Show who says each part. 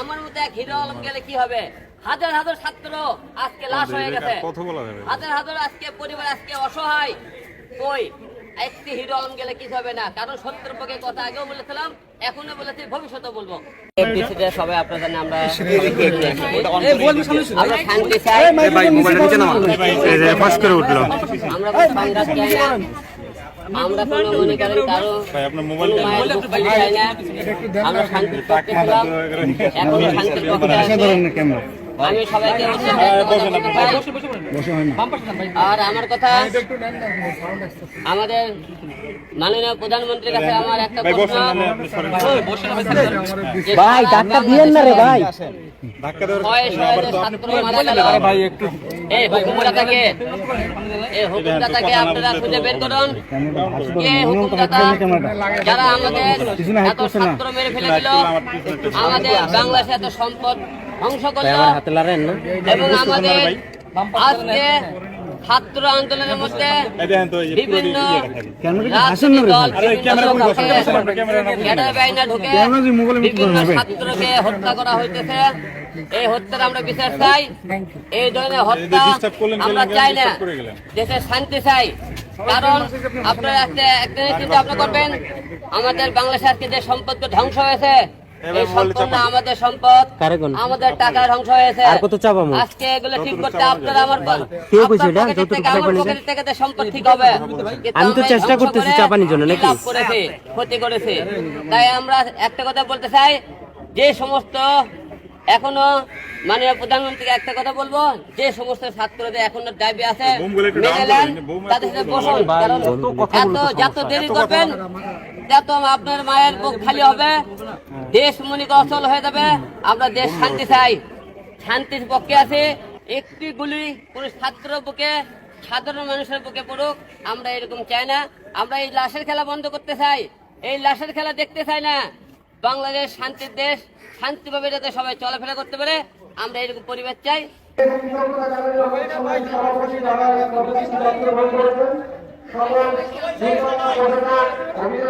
Speaker 1: আমার মতো এক হিরো আলম গেলে কি হবে? হাজার হাজার ছাত্র আজকে লাশ হয়ে গেছে।
Speaker 2: কথা বলা যাবে। না।
Speaker 1: হাজার হাজার আজকে পরিবার আজকে অসহায়। কই? একটি হিরো আলম গেলে কিছু হবে না। কারণ সত্যের পক্ষে কথা আগেও বলেছিলাম এখনও বলেছি ভবিষ্যতে বলব। সবাই আপনার আমরা আমরা শান্তি চাই। আমরা আমরা কোনো মনে করেন কারও আমরা শান্তির পক্ষে ছিলাম এখনও শান্তির পক্ষে আছি। আমি সবাইকে। আর আমার কথা আমাদের মাননীয় প্রধানমন্ত্রীর কাছে আমার একটা প্রশ্ন।
Speaker 3: ভাই দিয়েন না রে ভাই।
Speaker 1: যারা আমাদের এত ছাত্র মেরে ফেলে দিল আমাদের বাংলাদেশে এত সম্পদ ধ্বংস করল এবং আমাদের আজকে ছাত্র আন্দোলনের মধ্যে বিভিন্ন বিভিন্ন ছাত্রকে হত্যা করা হইতেছে। এই হত্যার আমরা বিচার চাই। এই ধরনের হত্যা আমরা চাই না দেশের শান্তি চাই। কারণ আপনারা একটা একটা চিন্তা ভাবনা করবেন। আমাদের বাংলাদেশে আজকে যে সম্পদ ধ্বংস হয়েছে
Speaker 2: এবার
Speaker 1: এই
Speaker 2: মোবাইলে
Speaker 1: সম্পদ না
Speaker 2: চাপান।
Speaker 1: আমাদের সম্পদ আমাদের টাকা ধ্বংস হয়েছে
Speaker 3: আর কত চাপামু?
Speaker 1: আজকে এগুলো ঠিক করতে আপনারা আমার
Speaker 3: কে কইছে এটা?
Speaker 1: আপনার পকেটের
Speaker 3: যতটুকু
Speaker 1: থেকে আমার
Speaker 3: চাপানি যায়?
Speaker 1: পকেটের থেকে তো সম্পদ ঠিক হবে
Speaker 3: আমি তো চেষ্টা করতেছি চাপানির জন্য, নাকি?
Speaker 1: করেছে ক্ষতি করেছে তাই আমরা একটা কথা বলতে চাই যে সমস্ত এখনও মাননীয় প্রধানমন্ত্রীকে একটা কথা বলব যে সমস্ত ছাত্রদের এখনও দাবি আছে মেনে নেন তাদের সাথে বসুন কারণ এত যত দেরি করবেন তত আপনার মায়ের বুক খালি হবে। দেশ মনিক অচল হয়ে যাবে। আমরা দেশ শান্তি চাই। শান্তির পক্ষে আছে। একটি গুলি কোন ছাত্র বুকে, সাধারণ মানুষের বুকে পড়ুক, আমরা এরকম চাই না। আমরা এই লাশের খেলা বন্ধ করতে চাই। এই লাশের খেলা দেখতে চাই না। বাংলাদেশ শান্তির দেশ, শান্তিভাবে যাতে সবাই চলাফেরা করতে পারে, আমরা এরকম পরিবেশ চাই।